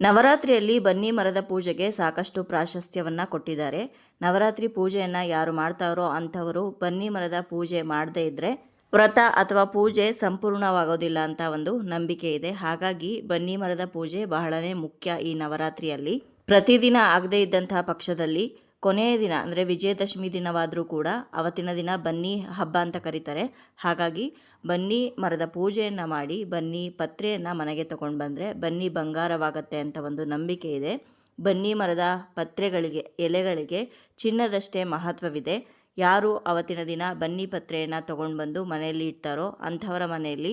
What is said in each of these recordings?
ನವರಾತ್ರಿಯಲ್ಲಿ ಬನ್ನಿ ಮರದ ಪೂಜೆಗೆ ಸಾಕಷ್ಟು ಪ್ರಾಶಸ್ತ್ಯವನ್ನು ಕೊಟ್ಟಿದ್ದಾರೆ. ನವರಾತ್ರಿ ಪೂಜೆಯನ್ನು ಯಾರು ಮಾಡ್ತಾರೋ ಅಂಥವರು ಬನ್ನಿ ಮರದ ಪೂಜೆ ಮಾಡದೇ ಇದ್ದರೆ ವ್ರತ ಅಥವಾ ಪೂಜೆ ಸಂಪೂರ್ಣವಾಗೋದಿಲ್ಲ ಅಂತ ಒಂದು ನಂಬಿಕೆ ಇದೆ. ಹಾಗಾಗಿ ಬನ್ನಿ ಮರದ ಪೂಜೆ ಬಹಳನೇ ಮುಖ್ಯ ಈ ನವರಾತ್ರಿಯಲ್ಲಿ. ಪ್ರತಿದಿನ ಆಗದೇ ಇದ್ದಂತಹ ಪಕ್ಷದಲ್ಲಿ ಕೊನೆಯ ದಿನ, ಅಂದರೆ ವಿಜಯದಶಮಿ ದಿನವಾದರೂ ಕೂಡ ಅವತ್ತಿನ ದಿನ ಬನ್ನಿ ಹಬ್ಬ ಅಂತ ಕರೀತಾರೆ. ಹಾಗಾಗಿ ಬನ್ನಿ ಮರದ ಪೂಜೆಯನ್ನು ಮಾಡಿ, ಬನ್ನಿ ಪತ್ರೆಯನ್ನು ಮನೆಗೆ ತಗೊಂಡು ಬಂದರೆ ಬನ್ನಿ ಬಂಗಾರವಾಗತ್ತೆ ಅಂತ ಒಂದು ನಂಬಿಕೆ ಇದೆ. ಬನ್ನಿ ಮರದ ಪತ್ರೆಗಳಿಗೆ, ಎಲೆಗಳಿಗೆ ಚಿನ್ನದಷ್ಟೇ ಮಹತ್ವವಿದೆ. ಯಾರು ಅವತ್ತಿನ ದಿನ ಬನ್ನಿ ಪತ್ರೆಯನ್ನು ತಗೊಂಡು ಬಂದು ಮನೆಯಲ್ಲಿ ಇಡ್ತಾರೋ ಅಂಥವರ ಮನೆಯಲ್ಲಿ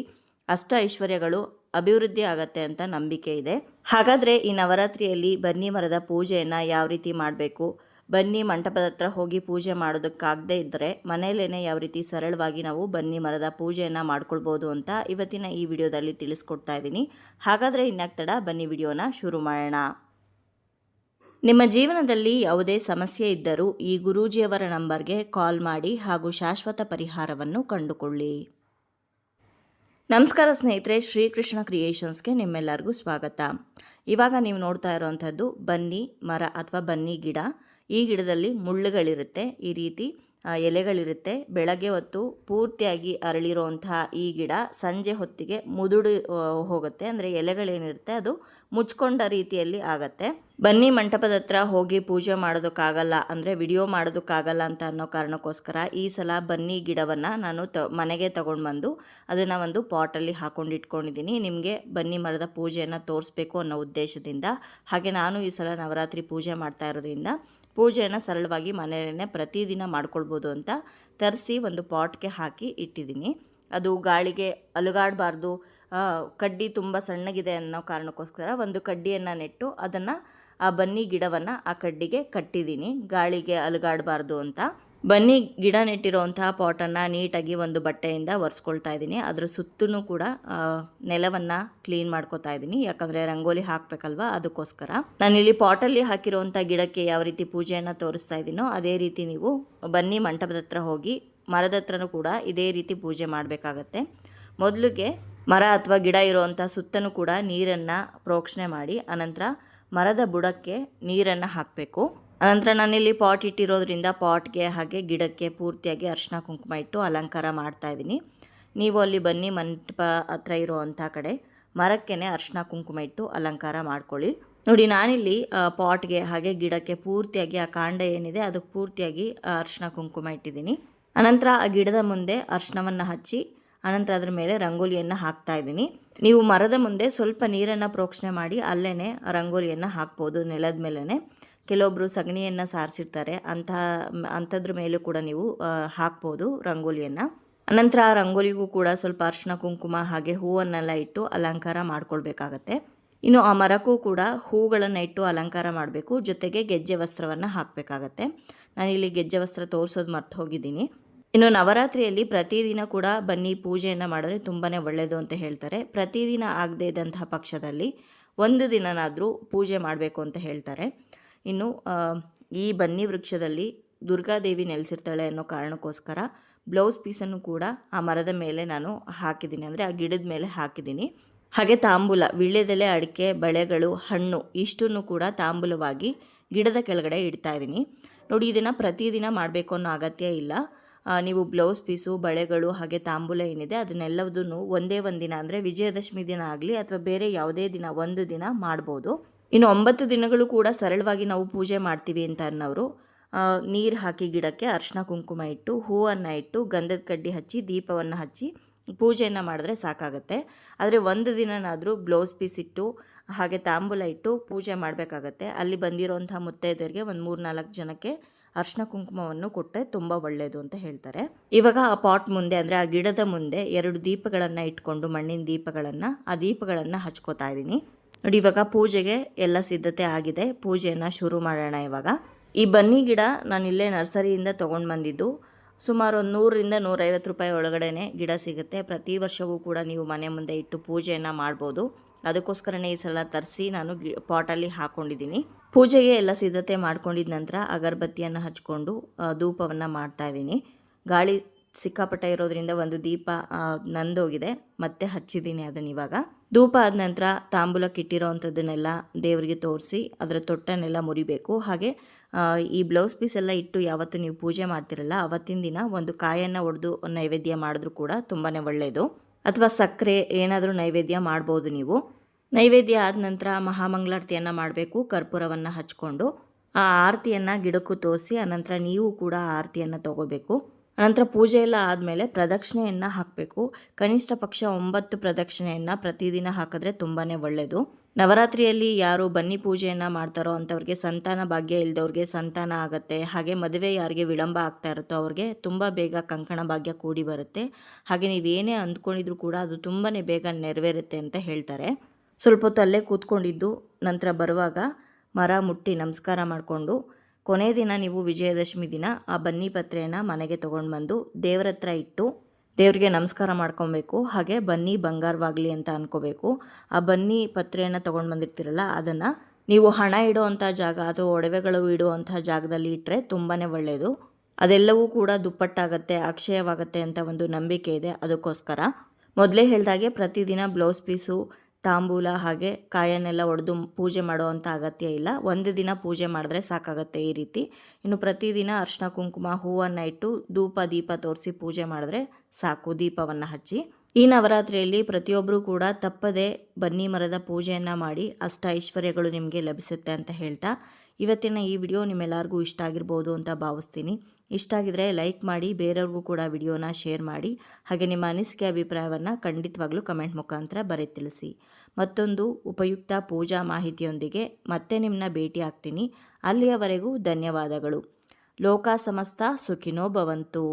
ಅಷ್ಟ ಐಶ್ವರ್ಯಗಳು ಅಭಿವೃದ್ಧಿ ಆಗತ್ತೆ ಅಂತ ನಂಬಿಕೆ ಇದೆ. ಹಾಗಾದರೆ ಈ ನವರಾತ್ರಿಯಲ್ಲಿ ಬನ್ನಿ ಮರದ ಪೂಜೆಯನ್ನು ಯಾವ ರೀತಿ ಮಾಡಬೇಕು? ಬನ್ನಿ ಮಂಟಪದ ಹತ್ರ ಹೋಗಿ ಪೂಜೆ ಮಾಡೋದಕ್ಕಾಗದೇ ಇದ್ದರೆ ಮನೆಯಲ್ಲೇ ಯಾವ ರೀತಿ ಸರಳವಾಗಿ ನಾವು ಬನ್ನಿ ಮರದ ಪೂಜೆಯನ್ನು ಮಾಡ್ಕೊಳ್ಬೋದು ಅಂತ ಇವತ್ತಿನ ಈ ವಿಡಿಯೋದಲ್ಲಿ ತಿಳಿಸ್ಕೊಡ್ತಾ ಇದ್ದೀನಿ. ಹಾಗಾದರೆ ಇನ್ನಾಗ್ತಡ ತಡ ಬನ್ನಿ ವಿಡಿಯೋನ ಶುರು ಮಾಡೋಣ. ನಿಮ್ಮ ಜೀವನದಲ್ಲಿ ಯಾವುದೇ ಸಮಸ್ಯೆ ಇದ್ದರೂ ಈ ಗುರೂಜಿಯವರ ನಂಬರ್ಗೆ ಕಾಲ್ ಮಾಡಿ ಹಾಗೂ ಶಾಶ್ವತ ಪರಿಹಾರವನ್ನು ಕಂಡುಕೊಳ್ಳಿ. ನಮಸ್ಕಾರ ಸ್ನೇಹಿತರೆ, ಶ್ರೀಕೃಷ್ಣ ಕ್ರಿಯೇಷನ್ಸ್ಗೆ ನಿಮ್ಮೆಲ್ಲರಿಗೂ ಸ್ವಾಗತ. ಇವಾಗ ನೀವು ನೋಡ್ತಾ ಇರೋವಂಥದ್ದು ಬನ್ನಿ ಮರ ಅಥವಾ ಬನ್ನಿ ಗಿಡ. ಈ ಗಿಡದಲ್ಲಿ ಮುಳ್ಳುಗಳಿರುತ್ತೆ, ಈ ರೀತಿ ಎಲೆಗಳಿರುತ್ತೆ. ಬೆಳಗ್ಗೆ ಹೊತ್ತು ಪೂರ್ತಿಯಾಗಿ ಅರಳಿರುವಂತಹ ಈ ಗಿಡ ಸಂಜೆ ಹೊತ್ತಿಗೆ ಮುದುಡು ಹೋಗುತ್ತೆ. ಅಂದರೆ ಎಲೆಗಳೇನಿರುತ್ತೆ, ಅದು ಮುಚ್ಕೊಂಡ ರೀತಿಯಲ್ಲಿ ಆಗತ್ತೆ. ಬನ್ನಿ, ಮಂಟಪದ ಹತ್ರ ಹೋಗಿ ಪೂಜೆ ಮಾಡೋದಕ್ಕಾಗಲ್ಲ ಅಂದರೆ ವಿಡಿಯೋ ಮಾಡೋದಕ್ಕಾಗಲ್ಲ ಅಂತ ಅನ್ನೋ ಕಾರಣಕ್ಕೋಸ್ಕರ ಈ ಸಲ ಬನ್ನಿ ಗಿಡವನ್ನು ನಾನು ತ, ಮನೆಗೆ ತಗೊಂಡು ಬಂದು ಅದನ್ನು ಒಂದು ಪಾಟಲ್ಲಿ ಹಾಕೊಂಡು ಇಟ್ಕೊಂಡಿದ್ದೀನಿ. ನಿಮಗೆ ಬನ್ನಿ ಮರದ ಪೂಜೆಯನ್ನು ತೋರಿಸ್ಬೇಕು ಅನ್ನೋ ಉದ್ದೇಶದಿಂದ. ಹಾಗೆ ನಾನು ಈ ಸಲ ನವರಾತ್ರಿ ಪೂಜೆ ಮಾಡ್ತಾ ಇರೋದ್ರಿಂದ ಪೂಜೆಯನ್ನು ಸರಳವಾಗಿ ಮನೆಯಲ್ಲೇ ಪ್ರತಿದಿನ ಮಾಡ್ಕೊಳ್ಬೋದು ಅಂತ ತರಿಸಿ ಒಂದು ಪಾಟ್ಗೆ ಹಾಕಿ ಇಟ್ಟಿದ್ದೀನಿ. ಅದು ಗಾಳಿಗೆ ಅಲುಗಾಡಬಾರ್ದು. ಕಡ್ಡಿ ತುಂಬ ಸಣ್ಣಗಿದೆ ಅನ್ನೋ ಕಾರಣಕ್ಕೋಸ್ಕರ ಒಂದು ಕಡ್ಡಿಯನ್ನು ನೆಟ್ಟು ಅದನ್ನು ಆ ಬನ್ನಿ ಗಿಡವನ್ನು ಆ ಕಡ್ಡಿಗೆ ಕಟ್ಟಿದ್ದೀನಿ. ಗಾಳಿಗೆ ಅಲುಗಾಡಬಾರ್ದು ಅಂತ. ಬನ್ನಿ ಗಿಡ ನೆಟ್ಟಿರೋವಂತಹ ಪಾಟನ್ನು ನೀಟಾಗಿ ಒಂದು ಬಟ್ಟೆಯಿಂದ ಒರೆಸ್ಕೊಳ್ತಾ ಇದ್ದೀನಿ. ಅದರ ಸುತ್ತಲೂ ಕೂಡ ನೆಲವನ್ನು ಕ್ಲೀನ್ ಮಾಡ್ಕೋತಾ ಇದ್ದೀನಿ. ಯಾಕಂದರೆ ರಂಗೋಲಿ ಹಾಕಬೇಕಲ್ವಾ? ಅದಕ್ಕೋಸ್ಕರ. ನಾನಿಲ್ಲಿ ಪಾಟಲ್ಲಿ ಹಾಕಿರುವಂಥ ಗಿಡಕ್ಕೆ ಯಾವ ರೀತಿ ಪೂಜೆಯನ್ನು ತೋರಿಸ್ತಾ ಇದ್ದೀನೋ ಅದೇ ರೀತಿ ನೀವು ಬನ್ನಿ ಮಂಟಪದ ಹತ್ರ ಹೋಗಿ, ಮರದ ಹತ್ರನೂ ಕೂಡ ಇದೇ ರೀತಿ ಪೂಜೆ ಮಾಡಬೇಕಾಗತ್ತೆ. ಮೊದಲಿಗೆ ಮರ ಅಥವಾ ಗಿಡ ಇರುವಂಥ ಸುತ್ತನೂ ಕೂಡ ನೀರನ್ನು ಪ್ರೋಕ್ಷಣೆ ಮಾಡಿ, ಅನಂತರ ಮರದ ಬುಡಕ್ಕೆ ನೀರನ್ನು ಹಾಕಬೇಕು. ಅನಂತರ ನಾನಿಲ್ಲಿ ಪಾಟ್ ಇಟ್ಟಿರೋದ್ರಿಂದ ಪಾಟ್ಗೆ ಹಾಗೆ ಗಿಡಕ್ಕೆ ಪೂರ್ತಿಯಾಗಿ ಅರ್ಶಿನ ಕುಂಕುಮ ಇಟ್ಟು ಅಲಂಕಾರ ಮಾಡ್ತಾ ಇದ್ದೀನಿ. ನೀವು ಅಲ್ಲಿ ಬನ್ನಿ, ಮಂಟಪ ಹತ್ರ ಇರೋವಂಥ ಕಡೆ. ಮರಕ್ಕೇನೆ ಅರ್ಶಿನ ಕುಂಕುಮ ಇಟ್ಟು ಅಲಂಕಾರ ಮಾಡ್ಕೊಳ್ಳಿ. ನೋಡಿ, ನಾನಿಲ್ಲಿ ಪಾಟ್ಗೆ ಹಾಗೆ ಗಿಡಕ್ಕೆ ಪೂರ್ತಿಯಾಗಿ ಆ ಕಾಂಡ ಏನಿದೆ ಅದಕ್ಕೆ ಪೂರ್ತಿಯಾಗಿ ಅರಿಶಿನ ಕುಂಕುಮ ಇಟ್ಟಿದ್ದೀನಿ. ಅನಂತರ ಆ ಗಿಡದ ಮುಂದೆ ಅರ್ಶಿನವನ್ನು ಹಚ್ಚಿ, ಅನಂತರ ಅದ್ರ ಮೇಲೆ ರಂಗೋಲಿಯನ್ನು ಹಾಕ್ತಾ ಇದ್ದೀನಿ. ನೀವು ಮರದ ಮುಂದೆ ಸ್ವಲ್ಪ ನೀರನ್ನು ಪ್ರೋಕ್ಷಣೆ ಮಾಡಿ ಅಲ್ಲೇ ರಂಗೋಲಿಯನ್ನು ಹಾಕ್ಬೋದು ನೆಲದ ಮೇಲೇ ಕೆಲವೊಬ್ಬರು ಸಗಣಿಯನ್ನು ಸಾರಿಸಿರ್ತಾರೆ. ಅಂಥ, ಅಂಥದ್ರ ಮೇಲೂ ಕೂಡ ನೀವು ಹಾಕ್ಬೋದು ರಂಗೋಲಿಯನ್ನು. ಅನಂತರ ಆ ರಂಗೋಲಿಗೂ ಕೂಡ ಸ್ವಲ್ಪ ಅರಿಶಿನ ಕುಂಕುಮ ಹಾಗೆ ಹೂವನ್ನೆಲ್ಲ ಇಟ್ಟು ಅಲಂಕಾರ ಮಾಡ್ಕೊಳ್ಬೇಕಾಗತ್ತೆ. ಇನ್ನು ಆ ಮರಕ್ಕೂ ಕೂಡ ಹೂಗಳನ್ನು ಇಟ್ಟು ಅಲಂಕಾರ ಮಾಡಬೇಕು. ಜೊತೆಗೆ ಗೆಜ್ಜೆ ವಸ್ತ್ರವನ್ನು ಹಾಕಬೇಕಾಗತ್ತೆ. ನಾನಿಲ್ಲಿ ಗೆಜ್ಜೆ ವಸ್ತ್ರ ತೋರಿಸೋದು ಮರ್ತು ಹೋಗಿದ್ದೀನಿ. ಇನ್ನು ನವರಾತ್ರಿಯಲ್ಲಿ ಪ್ರತಿದಿನ ಕೂಡ ಬನ್ನಿ ಪೂಜೆಯನ್ನು ಮಾಡಿದ್ರೆ ತುಂಬಾ ಒಳ್ಳೆಯದು ಅಂತ ಹೇಳ್ತಾರೆ. ಪ್ರತಿದಿನ ಆಗದೇ ಇದ್ದಂತಹ ಪಕ್ಷದಲ್ಲಿ ಒಂದು ದಿನನಾದರೂ ಪೂಜೆ ಮಾಡಬೇಕು ಅಂತ ಹೇಳ್ತಾರೆ. ಇನ್ನು ಈ ಬನ್ನಿ ವೃಕ್ಷದಲ್ಲಿ ದುರ್ಗಾದೇವಿ ನೆಲೆಸಿರ್ತಾಳೆ ಅನ್ನೋ ಕಾರಣಕ್ಕೋಸ್ಕರ ಬ್ಲೌಸ್ ಪೀಸನ್ನು ಕೂಡ ಆ ಮರದ ಮೇಲೆ ನಾನು ಹಾಕಿದ್ದೀನಿ. ಅಂದರೆ ಆ ಗಿಡದ ಮೇಲೆ ಹಾಕಿದ್ದೀನಿ. ಹಾಗೆ ತಾಂಬೂಲ, ವಿಳ್ಯದೆಲೆ, ಅಡಿಕೆ, ಬಳೆಗಳು, ಹಣ್ಣು ಇಷ್ಟನ್ನು ಕೂಡ ತಾಂಬೂಲವಾಗಿ ಗಿಡದ ಕೆಳಗಡೆ ಇಡ್ತಾ ಇದ್ದೀನಿ. ನೋಡಿ, ಇದನ್ನು ಪ್ರತಿದಿನ ಮಾಡಬೇಕು ಅನ್ನೋ ಅಗತ್ಯ ಇಲ್ಲ. ನೀವು ಬ್ಲೌಸ್ ಪೀಸು, ಬಳೆಗಳು, ಹಾಗೆ ತಾಂಬೂಲ ಏನಿದೆ ಅದನ್ನೆಲ್ಲದನ್ನು ಒಂದೇ ಒಂದು ದಿನ ಅಂದರೆ ವಿಜಯದಶಮಿ ದಿನ ಆಗಲಿ ಅಥವಾ ಬೇರೆ ಯಾವುದೇ ದಿನ, ಒಂದು ದಿನ ಮಾಡ್ಬೋದು. ಇನ್ನು ಒಂಬತ್ತು ದಿನಗಳು ಕೂಡ ಸರಳವಾಗಿ ನಾವು ಪೂಜೆ ಮಾಡ್ತೀವಿ ಅಂತ ಅನ್ನೋರು ನೀರು ಹಾಕಿ ಗಿಡಕ್ಕೆ ಅರ್ಶಿನ ಕುಂಕುಮ ಇಟ್ಟು, ಹೂವನ್ನು ಇಟ್ಟು, ಗಂಧದ ಕಡ್ಡಿ ಹಚ್ಚಿ, ದೀಪವನ್ನು ಹಚ್ಚಿ ಪೂಜೆಯನ್ನು ಮಾಡಿದ್ರೆ ಸಾಕಾಗತ್ತೆ. ಆದರೆ ಒಂದು ದಿನನಾದರೂ ಬ್ಲೌಸ್ ಪೀಸ್ ಇಟ್ಟು, ಹಾಗೆ ತಾಂಬೂಲ ಇಟ್ಟು ಪೂಜೆ ಮಾಡಬೇಕಾಗತ್ತೆ. ಅಲ್ಲಿ ಬಂದಿರೋಂಥ ಮುತ್ತೈದರಿಗೆ ಒಂದು ಮೂರು ನಾಲ್ಕು ಜನಕ್ಕೆ ಅರ್ಶಿನ ಕುಂಕುಮವನ್ನು ಕೊಟ್ಟರೆ ತುಂಬ ಒಳ್ಳೆಯದು ಅಂತ ಹೇಳ್ತಾರೆ. ಇವಾಗ ಆ ಪಾಟ್ ಮುಂದೆ, ಅಂದರೆ ಆ ಗಿಡದ ಮುಂದೆ ಎರಡು ದೀಪಗಳನ್ನು ಇಟ್ಕೊಂಡು ಮಣ್ಣಿನ ದೀಪಗಳನ್ನು, ಆ ದೀಪಗಳನ್ನು ಹಚ್ಕೋತಾ ಇದ್ದೀನಿ ನೋಡಿ, ಇವಾಗ ಪೂಜೆಗೆ ಎಲ್ಲ ಸಿದ್ಧತೆ ಆಗಿದೆ. ಪೂಜೆಯನ್ನು ಶುರು ಮಾಡೋಣ ಇವಾಗ. ಈ ಬನ್ನಿ ಗಿಡ ನಾನು ಇಲ್ಲೇ ನರ್ಸರಿಯಿಂದ ತೊಗೊಂಡು ಬಂದಿದ್ದು. ಸುಮಾರು ಒಂದು ನೂರರಿಂದ ನೂರೈವತ್ತು ರೂಪಾಯಿ ಒಳಗಡೆ ಗಿಡ ಸಿಗುತ್ತೆ. ಪ್ರತಿ ವರ್ಷವೂ ಕೂಡ ನೀವು ಮನೆ ಮುಂದೆ ಇಟ್ಟು ಪೂಜೆಯನ್ನು ಮಾಡ್ಬೋದು. ಅದಕ್ಕೋಸ್ಕರನೇ ಈ ಸಲ ತರಿಸಿ ನಾನು ಗಿ ಪಾಟಲ್ಲಿ ಹಾಕ್ಕೊಂಡಿದ್ದೀನಿ ಪೂಜೆಗೆ ಎಲ್ಲ ಸಿದ್ಧತೆ ಮಾಡ್ಕೊಂಡಿದ್ದ ನಂತರ ಅಗರಬತ್ತಿಯನ್ನು ಹಚ್ಕೊಂಡು ಧೂಪವನ್ನು ಮಾಡ್ತಾ ಇದ್ದೀನಿ. ಗಾಳಿ ಸಿಕ್ಕಾಪಟ್ಟೆ ಇರೋದ್ರಿಂದ ಒಂದು ದೀಪ ನಂದೋಗಿದೆ. ಮತ್ತೆ ಹಚ್ಚಿದ್ದೀನಿ ಅದನ್ನ ಇವಾಗ. ಧೂಪ ಆದ ನಂತರ ತಾಂಬೂಲಕ್ಕೆ ಇಟ್ಟಿರೋ ಅಂಥದ್ದನ್ನೆಲ್ಲ ದೇವರಿಗೆ ತೋರಿಸಿ ಅದರ ತೊಟ್ಟನ್ನೆಲ್ಲ ಮುರಿಬೇಕು. ಹಾಗೆ ಈ ಬ್ಲೌಸ್ ಪೀಸ್ ಎಲ್ಲ ಇಟ್ಟು ಯಾವತ್ತು ನೀವು ಪೂಜೆ ಮಾಡ್ತಿರಲ್ಲ, ಅವತ್ತಿನ ದಿನ ಒಂದು ಕಾಯನ್ನು ಒಡೆದು ನೈವೇದ್ಯ ಮಾಡಿದ್ರೂ ಕೂಡ ತುಂಬಾ ಒಳ್ಳೆಯದು ಅಥವಾ ಸಕ್ಕರೆ ಏನಾದರೂ ನೈವೇದ್ಯ ಮಾಡ್ಬೋದು ನೀವು. ನೈವೇದ್ಯ ಆದ ನಂತರ ಮಹಾಮಂಗಳಾರತಿಯನ್ನು ಮಾಡಬೇಕು, ಕರ್ಪೂರವನ್ನು ಹಚ್ಕೊಂಡು, ಆ ಆರತಿಯನ್ನು ಗಿಡಕ್ಕೂ ತೋರಿಸಿ, ಆನಂತರ ನೀವು ಕೂಡ ಆ ಆರತಿಯನ್ನು ತಗೋಬೇಕು. ಅನಂತರ ಪೂಜೆ ಎಲ್ಲ ಆದಮೇಲೆ ಪ್ರದಕ್ಷಿಣೆಯನ್ನು ಹಾಕಬೇಕು. ಕನಿಷ್ಠ ಪಕ್ಷ ಒಂಬತ್ತು ಪ್ರದಕ್ಷಿಣೆಯನ್ನು ಪ್ರತಿದಿನ ಹಾಕಿದ್ರೆ ತುಂಬಾ ಒಳ್ಳೆಯದು ನವರಾತ್ರಿಯಲ್ಲಿ ಯಾರು ಬನ್ನಿ ಪೂಜೆಯನ್ನು ಮಾಡ್ತಾರೋ ಅಂಥವ್ರಿಗೆ ಸಂತಾನ ಭಾಗ್ಯ ಇಲ್ದವ್ರಿಗೆ ಸಂತಾನ ಆಗುತ್ತೆ. ಹಾಗೆ ಮದುವೆ ಯಾರಿಗೆ ವಿಳಂಬ ಆಗ್ತಾ ಇರುತ್ತೋ ಅವ್ರಿಗೆ ತುಂಬ ಬೇಗ ಕಂಕಣ ಭಾಗ್ಯ ಕೂಡಿ ಬರುತ್ತೆ. ಹಾಗೆ ನೀವೇನೇ ಅಂದ್ಕೊಂಡಿದ್ರು ಕೂಡ ಅದು ತುಂಬಾ ಬೇಗ ನೆರವೇರುತ್ತೆ ಅಂತ ಹೇಳ್ತಾರೆ. ಸ್ವಲ್ಪ ಹೊತ್ತು ಅಲ್ಲೇ ಕೂತ್ಕೊಂಡಿದ್ದು, ನಂತರ ಬರುವಾಗ ಮರ ಮುಟ್ಟಿ ನಮಸ್ಕಾರ ಮಾಡಿಕೊಂಡು ಕೊನೆ ದಿನ ನೀವು ವಿಜಯದಶಮಿ ದಿನ ಆ ಬನ್ನಿ ಪತ್ರೆಯನ್ನು ಮನೆಗೆ ತೊಗೊಂಡು ಬಂದು ದೇವ್ರ ಹತ್ರ ಇಟ್ಟು ದೇವರಿಗೆ ನಮಸ್ಕಾರ ಮಾಡ್ಕೊಬೇಕು, ಹಾಗೆ ಬನ್ನಿ ಬಂಗಾರವಾಗಲಿ ಅಂತ ಅನ್ಕೋಬೇಕು. ಆ ಬನ್ನಿ ಪತ್ರೆಯನ್ನು ತೊಗೊಂಡು ಬಂದಿರ್ತೀರಲ್ಲ ಅದನ್ನು ನೀವು ಹಣ ಇಡುವಂಥ ಜಾಗ ಅಥವಾ ಒಡವೆಗಳು ಇಡುವಂಥ ಜಾಗದಲ್ಲಿ ಇಟ್ಟರೆ ತುಂಬಾ ಒಳ್ಳೆಯದು ಅದೆಲ್ಲವೂ ಕೂಡ ದುಪ್ಪಟ್ಟಾಗತ್ತೆ, ಅಕ್ಷಯವಾಗತ್ತೆ ಅಂತ ಒಂದು ನಂಬಿಕೆ ಇದೆ ಅದಕ್ಕೋಸ್ಕರ. ಮೊದಲೇ ಹೇಳಿದಾಗೆ ಪ್ರತಿದಿನ ಬ್ಲೌಸ್ ಪೀಸು ತಾಂಬೂಲ ಹಾಗೆ ಕಾಯನ್ನೆಲ್ಲ ಒಡೆದು ಪೂಜೆ ಮಾಡುವಂಥ ಅಗತ್ಯ ಇಲ್ಲ. ಒಂದು ದಿನ ಪೂಜೆ ಮಾಡಿದ್ರೆ ಸಾಕಾಗತ್ತೆ ಈ ರೀತಿ. ಇನ್ನು ಪ್ರತಿದಿನ ಅರ್ಶಿನ ಕುಂಕುಮ, ಹೂವನ್ನು ಇಟ್ಟು ಧೂಪ, ದೀಪ ತೋರಿಸಿ ಪೂಜೆ ಮಾಡಿದ್ರೆ ಸಾಕು ದೀಪವನ್ನು ಹಚ್ಚಿ. ಈ ನವರಾತ್ರಿಯಲ್ಲಿ ಪ್ರತಿಯೊಬ್ಬರೂ ಕೂಡ ತಪ್ಪದೆ ಬನ್ನಿ ಮರದ ಪೂಜೆಯನ್ನು ಮಾಡಿ ಅಷ್ಟ ಐಶ್ವರ್ಯಗಳು ನಿಮಗೆ ಲಭಿಸುತ್ತೆ ಅಂತ ಹೇಳ್ತಾ ಇವತ್ತಿನ ಈ ವಿಡಿಯೋ ನಿಮ್ಮೆಲ್ಲರಿಗೂ ಇಷ್ಟ ಆಗಿರ್ಬೋದು ಅಂತ ಭಾವಿಸ್ತೀನಿ. ಇಷ್ಟ ಆಗಿದ್ರೆ ಲೈಕ್ ಮಾಡಿ, ಬೇರೆಯವ್ರಿಗೂ ಕೂಡ ವಿಡಿಯೋನ ಶೇರ್ ಮಾಡಿ. ಹಾಗೆ ನಿಮ್ಮ ಅನಿಸಿಕೆ, ಅಭಿಪ್ರಾಯವನ್ನು ಖಂಡಿತವಾಗ್ಲೂ ಕಮೆಂಟ್ ಮುಖಾಂತರ ಬರೆ ತಿಳಿಸಿ. ಮತ್ತೊಂದು ಉಪಯುಕ್ತ ಪೂಜಾ ಮಾಹಿತಿಯೊಂದಿಗೆ ಮತ್ತೆ ನಿಮ್ಮನ್ನ ಭೇಟಿ ಆಗ್ತೀನಿ. ಅಲ್ಲಿಯವರೆಗೂ ಧನ್ಯವಾದಗಳು. ಲೋಕ ಸಮಸ್ತ ಸುಖಿನೋ ಭವಂತು.